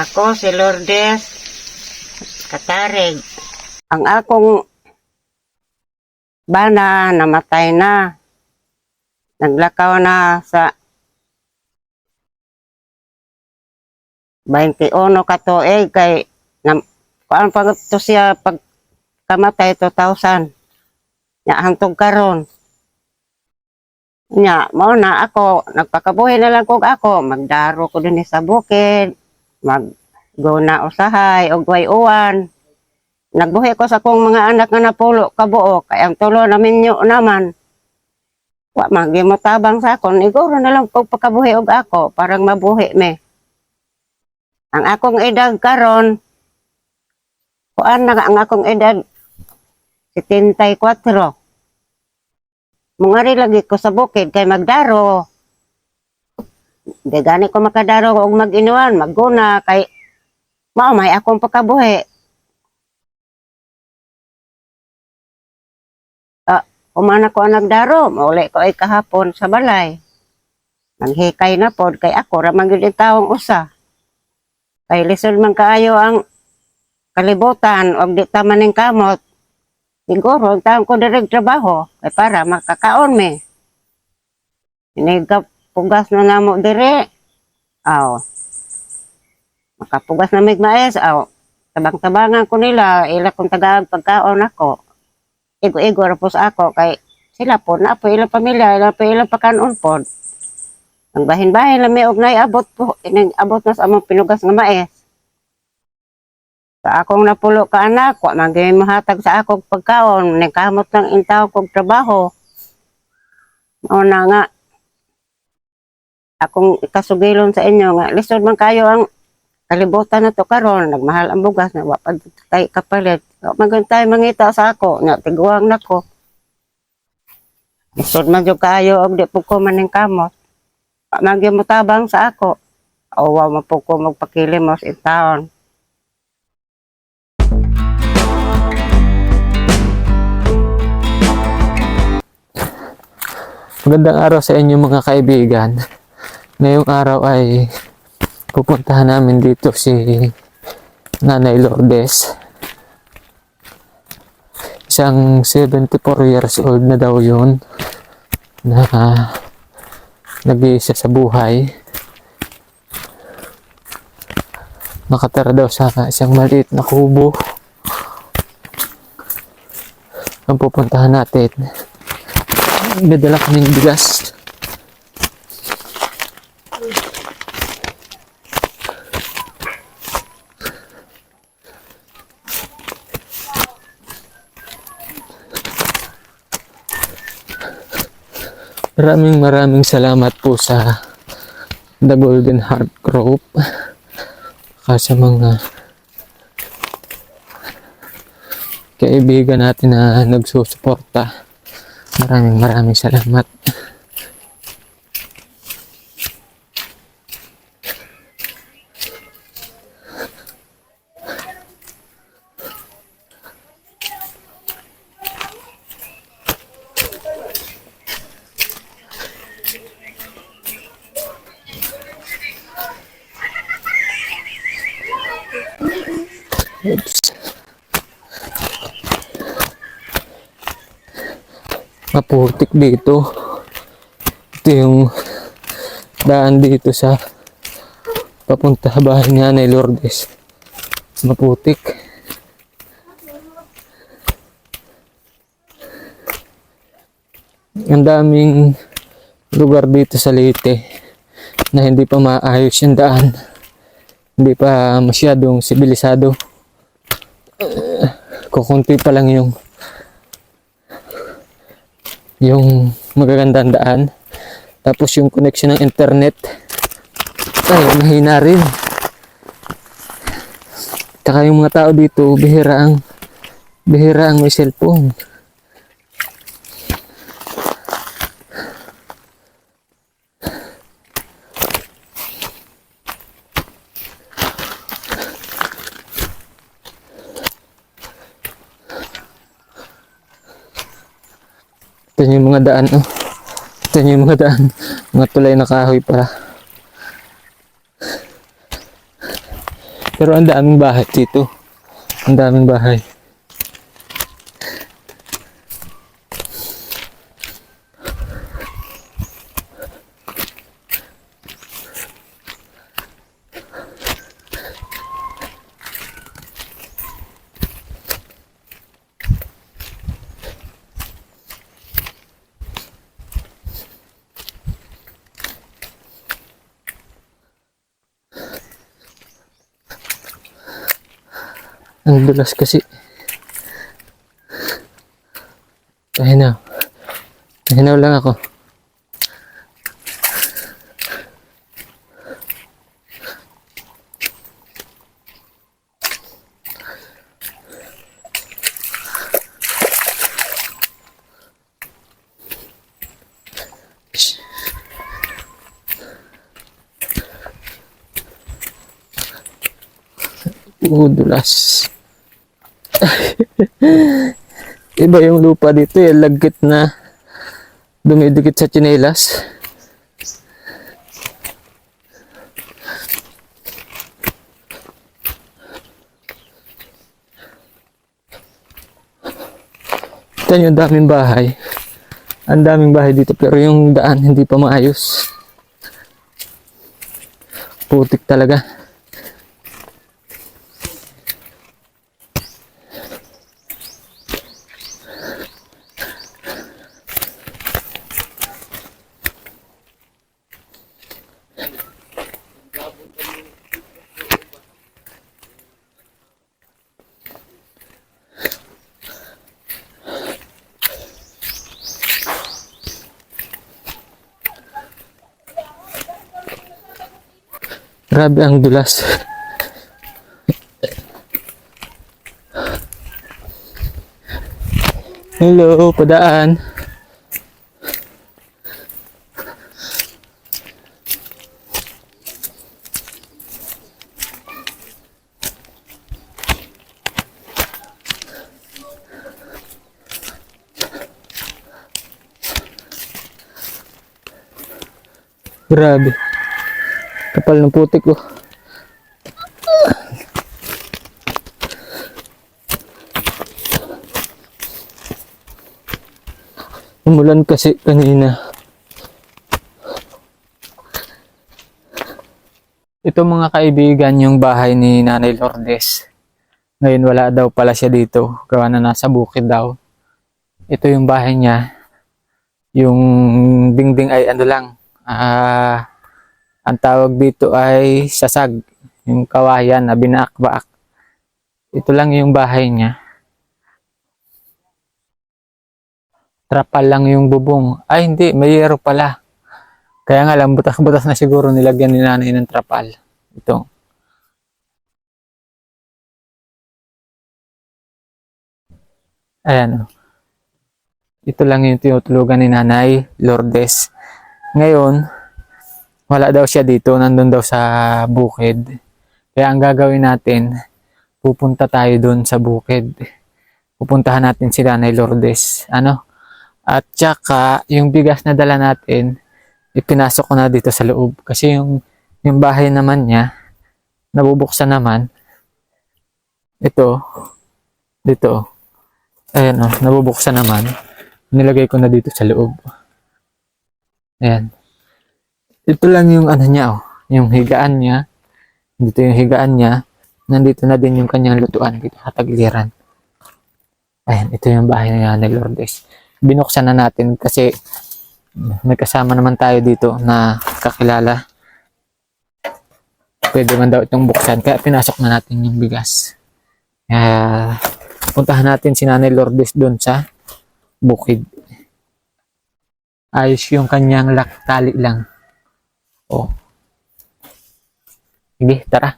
Ako si Lourdes Katarig. Ang akong bana namatay na. Naglakaw na sa 21 ka tuig kay na, kuan pag siya pag kamatay 2000. Nya hangtod karon. Nya mao na ako nagpakabuhi na lang kog ako magdaro ko dinhi sa bukid mag na usahay og way uwan nagbuhi ko sa kong mga anak nga napulo kabuo kay ang tulo namin nyo naman. Wa magi mo tabang sa akon iguro na lang kog pagkabuhi og ako parang mabuhi me. Ang akong edad karon kuan na ang akong edad? 74 Mungari lagi ko sa bukid kay magdaro. Di gani ko makadaro og mag-inuan, magguna kay mao may akong pagkabuhi. Umana ko ang nagdaro, mauli ko ay kahapon sa balay. Nanghikay na pod kay ako ra man gyud ang taong usa. Kay lisod man kaayo ang kalibutan og di ta maning kamot. Siguro ang taong ko direk trabaho kay para makakaon me. Iniga pugas na namo dire. Aw. Makapugas na mig maes aw. Tabang-tabangan ko nila ila kung tagaag pagkaon ako igo-igo ra po sa ako kay sila po na po ilang pamilya ila po ilang pakanon po ang bahin-bahin may og abot po inang abot na sa among pinugas nga mais sa akong napulo ka anak wa man mahatag sa akong pagkaon ning kamot lang intaw kog trabaho mao na nga akong ikasugilon sa inyo nga lisod man kayo ang kalibutan na to karon nagmahal ang bugas na wa pa tay kapalit. Tayo mangita sa ako nya tiguang nako. Isod man jud kayo og di po ko maning kamot. Gyud mo tabang sa ako. O wa man po ko magpakilimos in taon. Magandang araw sa inyo mga kaibigan. Ngayong araw ay pupuntahan namin dito si Nanay Lourdes. Isang 74 years old na daw yun na nag-iisa sa buhay. Nakatara daw sa isang maliit na kubo. Ang pupuntahan natin may dala kaming bigas. Maraming maraming salamat po sa The Golden Heart Group sa mga kaibigan natin na nagsusuporta. Maraming maraming salamat. Oops. maputik dito. Ito yung daan dito sa papunta sa bahay ni Lourdes. Maputik. Ang daming lugar dito sa Leyte na hindi pa maayos yung daan. Hindi pa masyadong sibilisado. Uh, kukunti pa lang yung yung magagandang daan. Tapos yung connection ng internet ay mahina rin. Tsaka yung mga tao dito, bihira ang bihira ang may cellphone. Mga daan, oh. Ito yung mga daan. Mga tulay na kahoy pa. Pero ang daming bahay dito. Ang daming bahay. Ang dulas kasi. Pahinaw. Pahinaw lang ako. Shh. Uh, dulas. Iba yung lupa dito eh, lagkit na dumidikit sa tsinelas. Ito yung daming bahay. Ang daming bahay dito pero yung daan hindi pa maayos. Putik talaga. Grabe ang dulas. Hello, padaan. Grabe. Kapal ng putik ko. Umulan kasi kanina. Ito mga kaibigan yung bahay ni Nanay Lourdes. Ngayon wala daw pala siya dito. Gawa na nasa bukid daw. Ito yung bahay niya. Yung dingding ay ano lang. Ah, ang tawag dito ay sasag. Yung kawayan na binaak-baak. Ito lang yung bahay niya. Trapal lang yung bubong. Ay hindi, may yero pala. Kaya nga lang, butas-butas na siguro nilagyan ni nanay ng trapal. Ito. Ayan. oh. Ito lang yung tinutulugan ni nanay, Lourdes. Ngayon, wala daw siya dito, nandun daw sa bukid. Kaya ang gagawin natin, pupunta tayo doon sa bukid. Pupuntahan natin si Nanay Lourdes. Ano? At saka, yung bigas na dala natin, ipinasok ko na dito sa loob. Kasi yung, yung bahay naman niya, nabubuksan naman. Ito, dito, ayan o, nabubuksan naman. Nilagay ko na dito sa loob. Ayan. Ito lang yung ano niya oh, yung higaan niya. Dito yung higaan niya. Nandito na din yung kanyang lutuan dito sa tagliran. Ayan, ito yung bahay niya ni Lourdes. Binuksan na natin kasi may kasama naman tayo dito na kakilala. Pwede man daw itong buksan. Kaya pinasok na natin yung bigas. Kaya puntahan natin si Nanay Lourdes doon sa bukid. Ayos yung kanyang laktali lang. Oh. Sige, tara.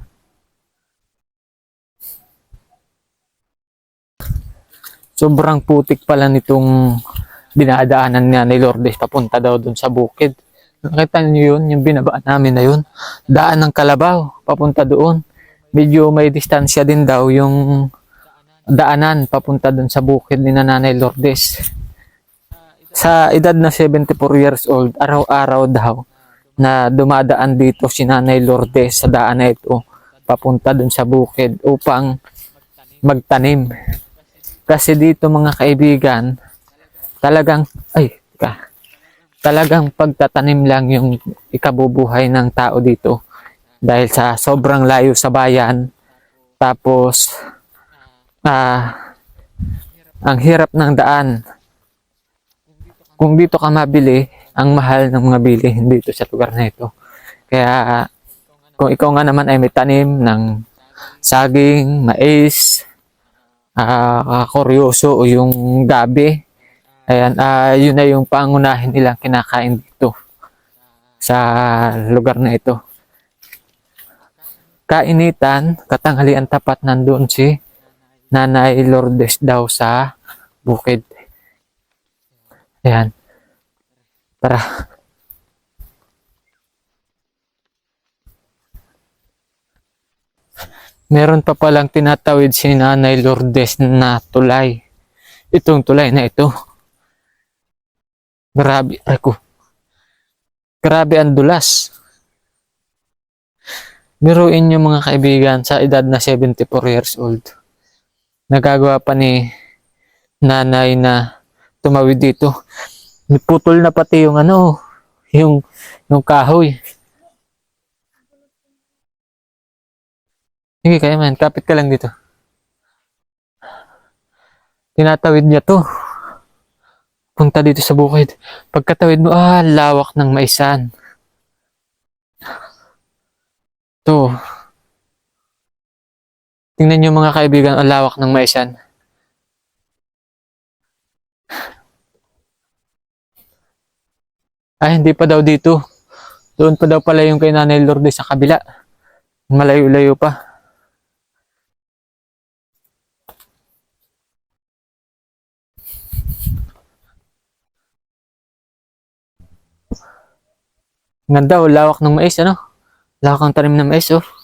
Sobrang putik pala nitong dinadaanan niya ni Lourdes papunta daw dun sa bukid. Nakita niyo yun, yung binabaan namin na yun. Daan ng Kalabaw, papunta doon. Medyo may distansya din daw yung daanan papunta dun sa bukid ni Nanay Lourdes. Sa edad na 74 years old, araw-araw daw na dumadaan dito si Nanay Lourdes sa daan na ito papunta dun sa bukid upang magtanim. Kasi dito mga kaibigan, talagang, ay, teka, talagang pagtatanim lang yung ikabubuhay ng tao dito. Dahil sa sobrang layo sa bayan, tapos, ah, ang hirap ng daan. Kung dito ka mabili, ang mahal ng mga bilihin dito sa lugar na ito. Kaya, kung ikaw nga naman ay may tanim ng saging, mais, ah kuryoso o yung gabi, ayan, ah yun na yung pangunahin nilang kinakain dito sa lugar na ito. Kainitan, katanghalian tapat nandun si Nanay Lourdes daw sa bukid. Ayan. Tara. Meron pa palang tinatawid si Nanay Lourdes na tulay. Itong tulay na ito. Grabe, ay ko. Grabe ang dulas. Biruin niyo mga kaibigan sa edad na 74 years old. Nagagawa pa ni nanay na tumawid dito. Putol na pati yung ano, yung, yung kahoy. Sige, kaya man. Kapit ka lang dito. Tinatawid niya to. Punta dito sa bukid. Pagkatawid mo, ah, lawak ng maisan. To. Tingnan niyo mga kaibigan, ang lawak ng maisan. Ay, hindi pa daw dito. Doon pa daw pala yung kay Nanay Lourdes sa kabila. Malayo-layo pa. Ang Ganda oh, lawak ng mais, ano? Lawak ang tanim ng mais, oh.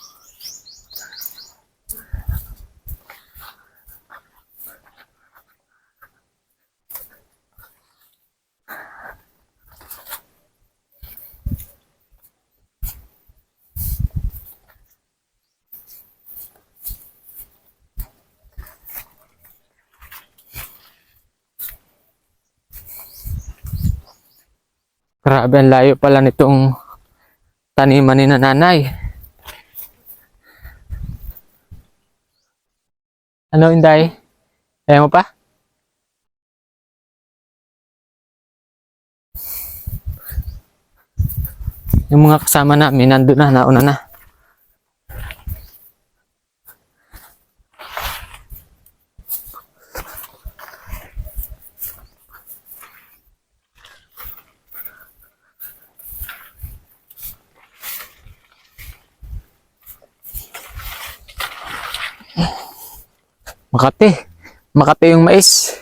Grabe, ang layo pala nitong taniman ni na nanay. Ano, Inday? Kaya mo pa? Yung mga kasama namin, nandun na, nauna na. Makati. Makati yung mais.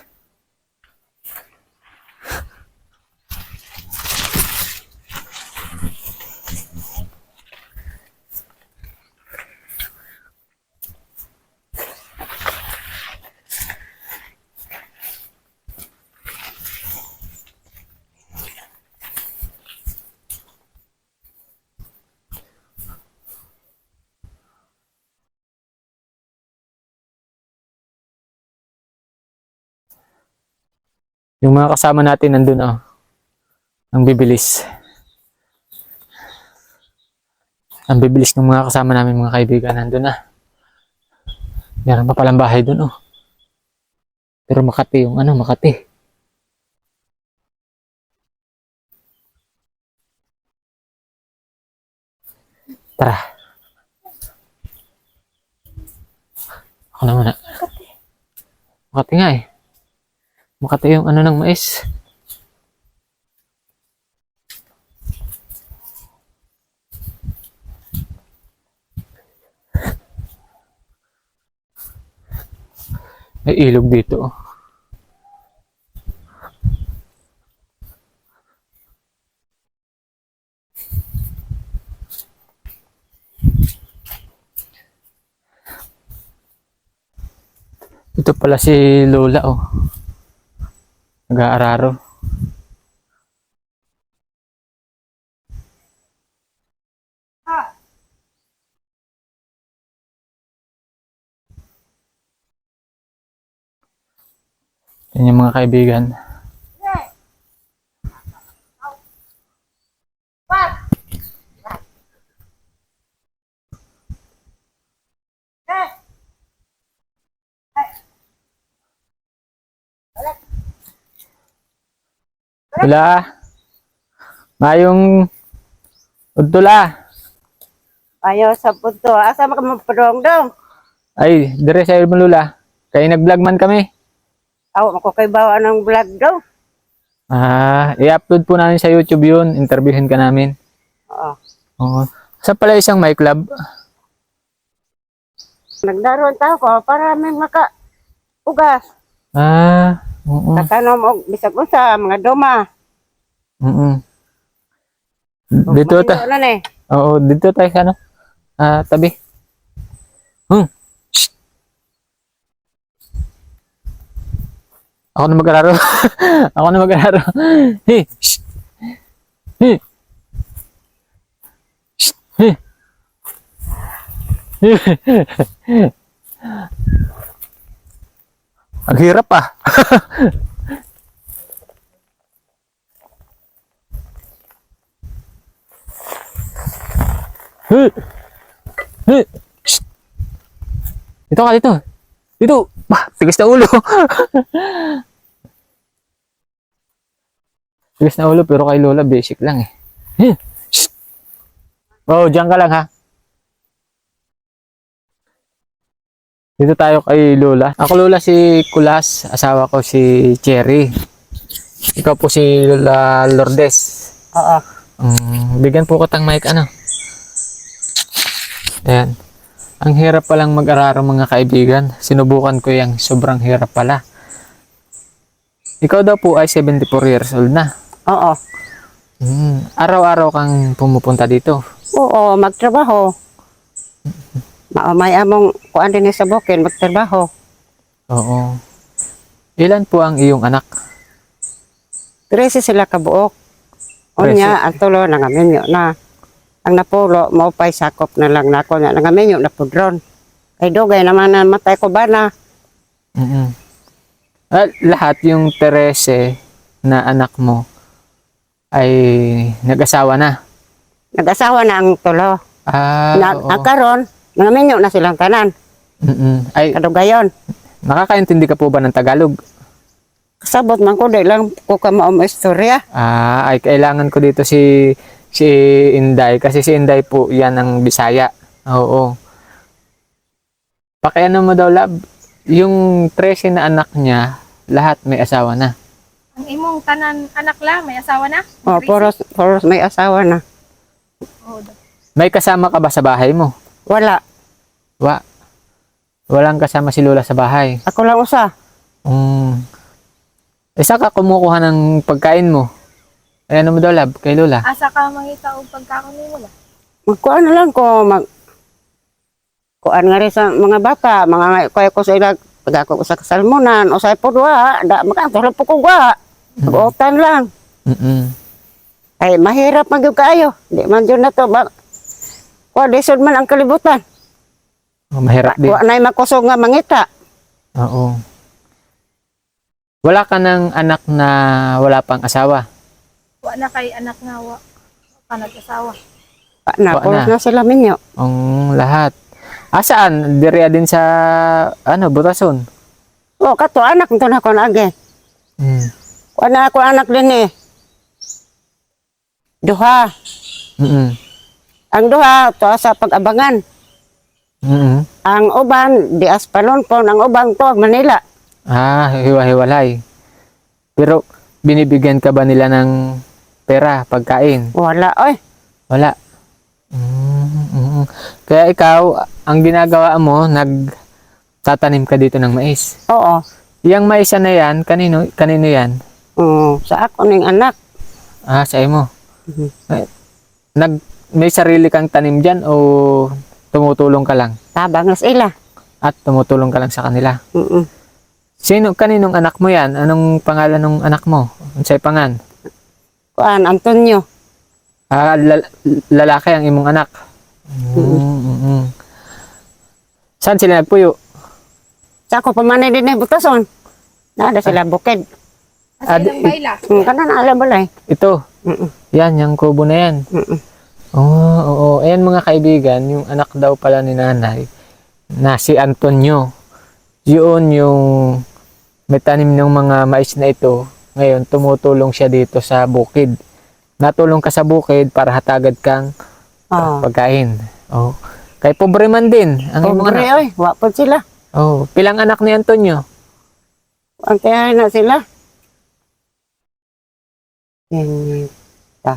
Yung mga kasama natin nandun, oh. Ang bibilis. Ang bibilis ng mga kasama namin mga kaibigan nandun na. Meron pa palang bahay dun, oh. Pero Makati yung ano, Makati. Tara. Ako na muna. Makati nga eh. Makati yung ano ng mais. May ilog dito. oh. Ito pala si Lola oh nag-aararo. Yan yung mga kaibigan. Tula. Mayong Udtula. Ayaw sa punto. Asa ka magpadong dong? Ay, dire sa ilmo lula. Kaya nag-vlog man kami. Aw, ako kay bawa ng vlog dong. Ah, i-upload po namin sa YouTube yun. Interviewin ka namin. Oo. Oo. Sa pala isang my club. Nagdaroon tao ko para may maka ugas. Ah, oo. Kakanom og bisag unsa mga doma. Oo. Dito ta. na ni. Oo, dito tayo sa ano? Ah, tabi. Hmm. Shh. Ako na mag-araro. Ako na mag-araro. Hey, shh. Hey. Shh. Hey. Ang hirap ah. Dito ka, dito. Dito. Bah, tigas na ulo. tigas na ulo, pero kay Lola, basic lang eh. Oh, dyan ka lang ha. Dito tayo kay Lola. Ako Lola si Kulas, asawa ko si Cherry. Ikaw po si Lola Lourdes. Oo. Um, bigyan po kitang mic ano. Ayan. Ang hirap palang mag-araro mga kaibigan. Sinubukan ko yung sobrang hirap pala. Ikaw daw po ay 74 years old na. Oo. Hmm. Araw-araw kang pumupunta dito. Oo, magtrabaho. Ma may among kuan din sa bukin magtrabaho. Oo. Ilan po ang iyong anak? Trese sila kabuok. Unya, ang tulo nangaminyo na. Ang napulo, mo pa'y sakop na lang nako na nangaminyo na pudron. Ay dugay naman na matay ko ba na. mm Ah, lahat yung Terese na anak mo ay nag-asawa na. Nag-asawa na ang tulo. Ah, na, oo. ang karon, nangaminyo na silang tanan. Mm-mm. Ay, Kadugayon. nakakaintindi ka po ba ng Tagalog? Kasabot man ko, di lang ko ka mao istorya. Ah, ay kailangan ko dito si si Inday kasi si Inday po 'yan ang Bisaya. Oo. Pakiano mo daw lab, yung 13 na anak niya, lahat may asawa na. Ang imong tanan anak la, may asawa na? O, poros, poros may asawa na. Oo, daw. May kasama ka ba sa bahay mo? Wala. Wa. Walang kasama si Lola sa bahay. Ako lang usa. Mm. Isa ka kumukuha ng pagkain mo. Ay, ano mo daw lab kay Lola? Asa ka mangita og pagkaon nimo la? Magkuan na lang ko. Mag, kuan nga rin sa mga bata. Mga kaya ko sa ilag. Pag ako sa kasalmunan. O sa pudwa. Da, magkantulog po ko gwa. Mag-utan lang. Mm-mm. Ay, mahirap mag kayo. Di man dyan na to. Ba, kuan, disod man ang kalibutan. Oh, mahirap din. Kuan na makusog nga mangita. Oo. Wala ka ng anak na wala pang asawa. Wa na kay anak nga wa ka nag-asawa. Pa na, Wa puros na. na sila minyo. Ang lahat. Asaan? Direya din sa ano, Butason. O, kato, anak nito na ko na agi. Mm. Kuan na ako anak din eh. Duha. Mm. Ang duha, to sa pag-abangan. Mm. Ang uban, di aspalon po. Ang ubang to, Manila. Ah, hiwa-hiwalay. Pero binibigyan ka ba nila ng pera, pagkain? Wala, oy. Wala. Mm, mm. Kaya ikaw, ang ginagawa mo, nagtatanim ka dito ng mais. Oo. Yang mais na yan, kanino, kanino yan? Mm, sa ako ning anak. Ah, sa imo. Mhm. Ay, Nag, may sarili kang tanim dyan o tumutulong ka lang? Tabang na sila. At tumutulong ka lang sa kanila? Mm Sino, kaninong anak mo yan? Anong pangalan ng anak mo? Unsay pangan? Kuan, Antonio. Ah, lal- lalaki ang imong anak. Mm, mm, mm. Saan sila nagpuyo? Sa ako pamanay din eh, butason. Nada sila bukid. Ah, di- ilang bayla? Hmm, kanan alam balay. Ito. Mm-mm. Yan, yung kubo na yan. Mm-mm. Oo, oo. Ayan mga kaibigan, yung anak daw pala ni nanay na si Antonio. Yun yung may tanim ng mga mais na ito. Ngayon, tumutulong siya dito sa bukid. Natulong ka sa bukid para hatagad kang Oh. pagkain. Oh. Kay pobre man din ang mga Pobre anak. oy, wapod sila. Oh, pilang anak ni Antonio? Ang kaya na sila. Sinita.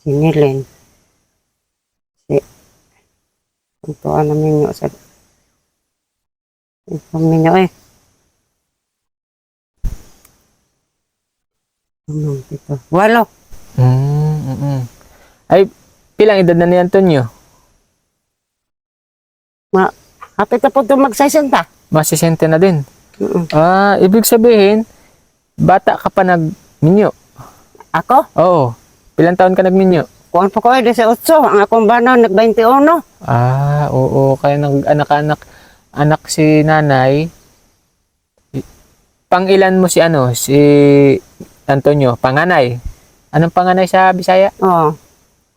Sinilin. Si. Ito ano minyo sa. Ito minyo eh. Ano ito? Walo. Mm, mm, mm. Ay, pilang edad na ni Antonio? Kapit na po ito magsasenta. Masisente na din. Mm-mm. Ah, ibig sabihin, bata ka pa nagminyo. Ako? Oo. Pilang taon ka nagminyo? Kuhan po ko eh, sa utso. Ang akong banaw, nag-21. Ah, oo. Kaya nag anak-anak anak si nanay. Pang ilan mo si ano? Si Antonio, panganay. Anong panganay sa Bisaya? Oo.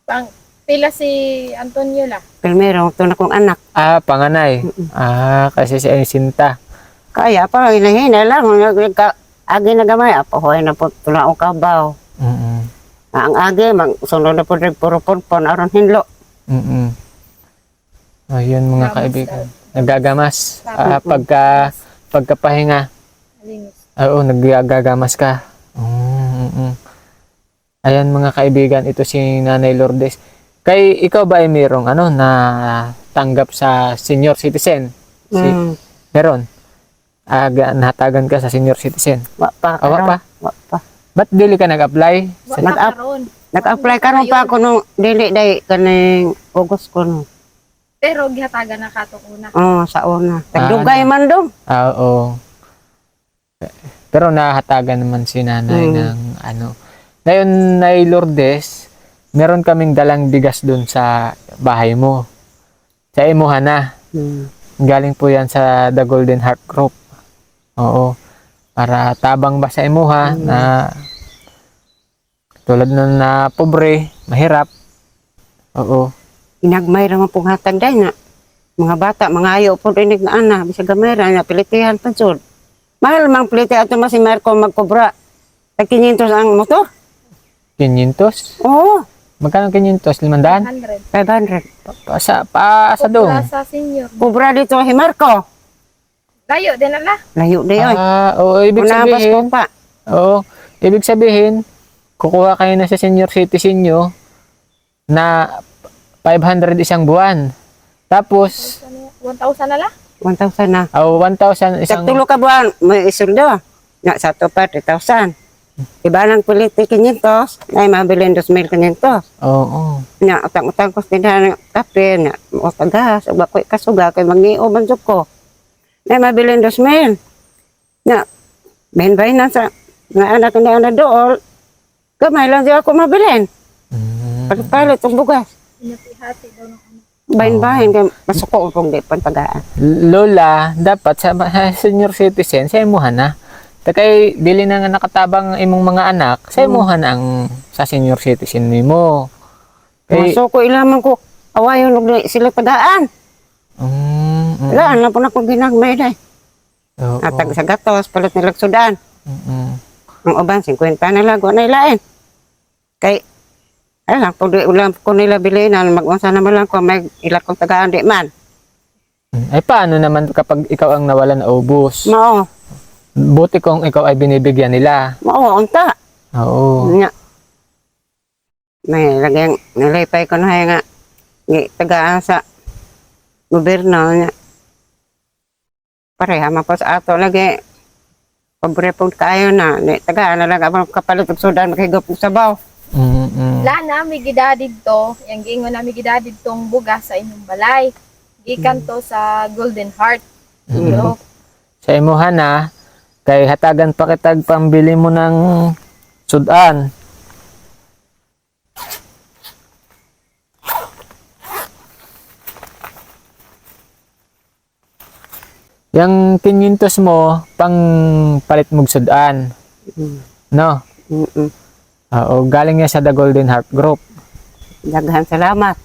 Pang, pila si Antonio la. Primero, ito na kong anak. Ah, panganay. Ah, kasi si Sinta. Kaya pa, hinahina lang. Nagka, agi na gamay. Apo, na po tula o kabaw. Mm. Ang agi, mag sunod na po rin puro purpon. Aron hinlo. Mm. Ayun mga kaibigan. Nagagamas. Ah, pagka pagkapahinga. Alinis. Oo, naggagamas ka. Mm. Ayan mga kaibigan, ito si Nanay Lourdes. Kay ikaw ba ay mayroong ano na tanggap sa senior citizen? Si, Mm. Meron. Aga, nahatagan ka sa senior citizen. Wa pa. Ah, wa pa? Wa pa. Ba't dili ka nag-apply? Sa, karon. Nag-apply karon pa ako nung dili day kaning August ko no. Pero gihatagan na kato una. Oh, sa una. Ah, Tagdugay man dong. ah, oo. Pero nahatagan naman si nanay Mm. ng ano. Ngayon, Nay Lourdes, meron kaming dalang bigas dun sa bahay mo. Sa imuha na. Hmm. Galing po yan sa The Golden Heart Group. Oo. Para tabang ba sa imuha na tulad na na pobre, mahirap. Oo. Inagmay ra man pong hatag day na. Mga bata, mga ayo po rinig na ana, bisag gamay ra na pilitihan pa jud. Mahal mang piliti ato mas si Marco magkobra. Tag 500 ang motor. 500? Oo, Magkano 500? 500? 100. 500. Pa, sa, pa, sa dong. Kupra sa senior. Kubra dito si Marco. Layo din na la. Layo day oy. Ah, oo, ibig Una pas ko sabihin, pa. oo, ibig sabihin, kukuha kayo na sa senior citizen nyo na 500 isang buwan. Tapos, 1,000 na la. 1,000 na. oh, 1,000 isang... Sa tulo ka buwan, may isuldo. Na sa to pa 3,000. Iba lang piliti 500, na mabili 2,500. Oo. Nya utang-utang ko tindahan ng kape, nya o tagas, o bakoy kasuga kay mangio man jud ko. Na mabili 2,000. Nya benbay na sa nga anak ni ana dool. Kamay lang di ako mabilin. Mm. Pagpalit og bugas. Inati-hati daw ng ano. Bahin-bahin kay masuko pong di pantagaan. Lola, dapat sa sa senior citizen, sa imuha na. Takay, dili na nga nakatabang imong mga anak, sa imuha na ang sa senior citizen nimo. Kay, Masuko ilaman ko awayon og sila padaan. Mm, mm, Wala na po na ko ginagmay day. oo, Atag sa gatos palit nila sudan. mm, mm. Ang uban 50 na lang na ilain. Kay ay lang pag ulam ko nila bilinan mag-unsa naman lang ko may ila kong tagaan di man. Mm. Ay paano naman kapag ikaw ang nawalan na ubos? Mao, Buti kung ikaw ay binibigyan nila. mao unta. Oo. Nya. May lagyang nalipay ko na nga tagaan sa gobyerno nya. Pareha man po sa ato lagi. Pobre po kayo na. Ni tagaan na lang abang kapalit og sudan makigop og sabaw. Mm, mm. La na mi gidadid to, yang giingon na mi gidadid tong bugas sa inyong balay. Gikan to sa Golden Heart. So, Sa imuha na, kay hatagan pa kitag pambili mo ng sudan. Yung 500 mo, pang palit mong sudan. Mm. No? Mm-mm. Oo, galing yan sa The Golden Heart Group. Daghan salamat.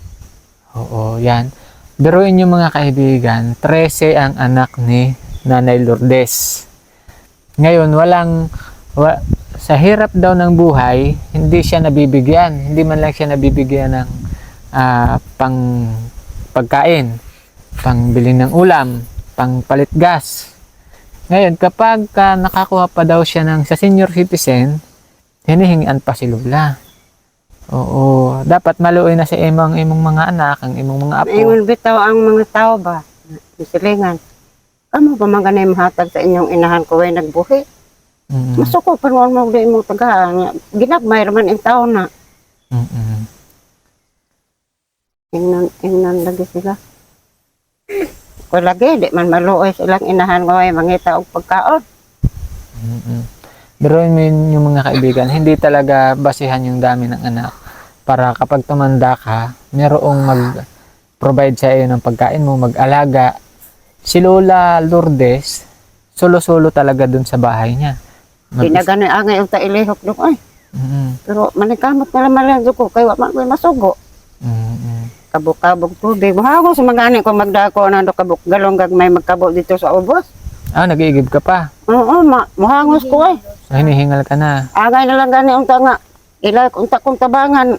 Oo, yan. Biruin nyo mga kaibigan, 13 ang anak ni Nanay Lourdes. Ngayon, walang, wa, sa hirap daw ng buhay, hindi siya nabibigyan. Hindi man lang siya nabibigyan ng ah, pang pagkain, pang bili ng ulam, pang palit gas. Ngayon, kapag ka nakakuha pa daw siya ng sa senior citizen, hinihingian pa si Lola. Oo, dapat maluoy na sa imong imong mga anak, ang imong mga apo. Ingon bitaw ang mga tao ba? Silingan. Kamo ba mga ganay mahatag sa inyong inahan ko ay nagbuhi? Mm-mm. Masuko pa mo mo di mo tagaan. Ginagmay raman ang tao na. Mm-mm. Ingnan, ingnan lagi sila. Ko lagi, di man maluoy silang inahan ko ay mangita og pagkaon. Mm-mm. Pero yun yung mga kaibigan, hindi talaga basihan yung dami ng anak para kapag tumanda ka, merong mag-provide sa iyo ng pagkain mo, mag-alaga. Si Lola Lourdes, solo-solo talaga dun sa bahay niya. Mag- Di na gano'y angay ang tailihok doon ay. Mm-mm. Pero manikamot na lang ko kay wa man ko'y masugo. Mm-mm. Kabuk-kabuk tubig. Mahagos sa mga ani ko magdako na do kabuk galong gag may magkabo dito sa ubos. Ah, nag-iigib ka pa. Oo, ma mahangos ko ay. So, hinihingal ka na. Agay na lang gani ang tanga. Ila kung ta kung tabangan.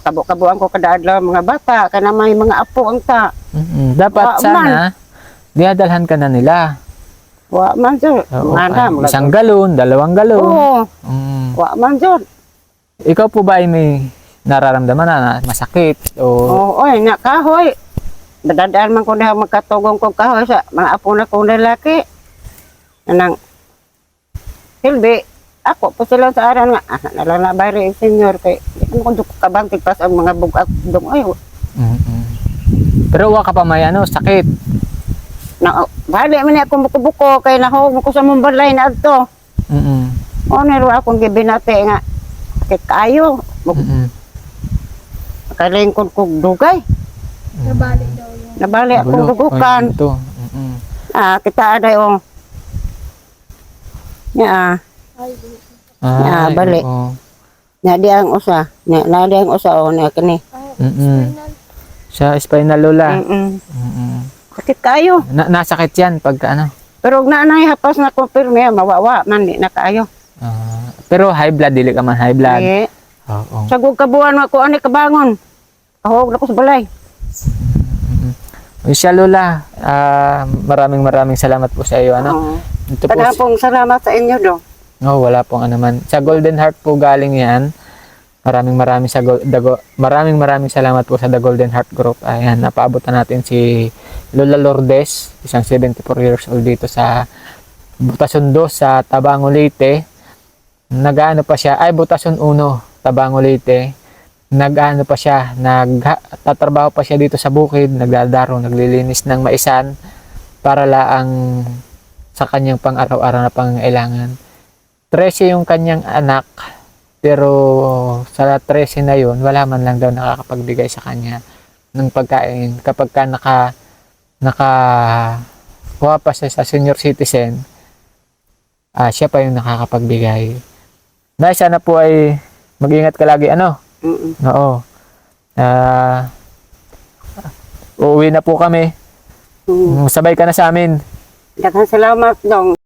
Kabuk-kabuan ko kada adlaw mga bata kana may mga apo ang ta. Mm-mm. Dapat Wa man. sana, diadalhan ka na nila. Wa man jud. Ay, isang galon, dalawang galon. Oo, Mm. wa man jud. Ikaw po ba ay may nararamdaman na, na masakit o Oo, oy, na kahoy. Dadaan man ko na magkatugong ko kahoy sa mga apo na kong lalaki. Anang Silbi, ako po sila sa aran nga, ah, nalang na bayari senior kay di ko kung kabantig pas ang mga bugak dong ay Mm-mm. Pero wa ka pa may ano, sakit. na bali man ni ako buko-buko kay nahog mo ko sa mumbalay na adto. Mm-mm. O nero akong gibinate nga kay kayo Mm-mm. Kalingkod kog dugay. Nabalik daw yung Nabali akong Gulo. bugukan. Ay, ito. Ah, kita aday o. Ya, ay, Ah, bali. na di ang usa. Na, na di ang usa o na kini. spinal. Sa spinal lola. Mm. Mm-mm. Sakit kayo. Na nasakit yan pagka ano. Pero na nay hapas na kumpirme mawawa man di na kayo. Ah, pero high blood, dili ka man high blood. Eh, Oo. sagog kabuan ako ani kabangon. Kahog na ko sa balay. Mm-mm. Siya lola, ah, maraming maraming salamat po sa iyo. Ano? Oo. Ito po, Taga pong salamat sa inyo do. No, wala pong ano man. Sa Golden Heart po galing yan. Maraming maraming sa Gol- the Go- maraming maraming salamat po sa The Golden Heart Group. Ayan, napaabot na natin si Lola Lourdes, isang 74 years old dito sa Butason 2 sa Tabango Leyte. Nagaano pa siya, ay Butason 1, Tabango Leyte. Nagaano pa siya, nagtatrabaho pa siya dito sa bukid, nagdadaro, naglilinis ng maisan para laang sa kanyang pang-araw-araw na pangailangan. 13 yung kanyang anak, pero sa 13 na yun, wala man lang daw nakakapagbigay sa kanya ng pagkain. Kapag ka naka, naka kuha pa siya sa senior citizen, ah siya pa yung nakakapagbigay. Na sana po ay mag-ingat ka lagi, ano? Mm. Oo. Ah, uuwi na po kami. Mm. Sabay ka na sa amin. Daghang salamat dong.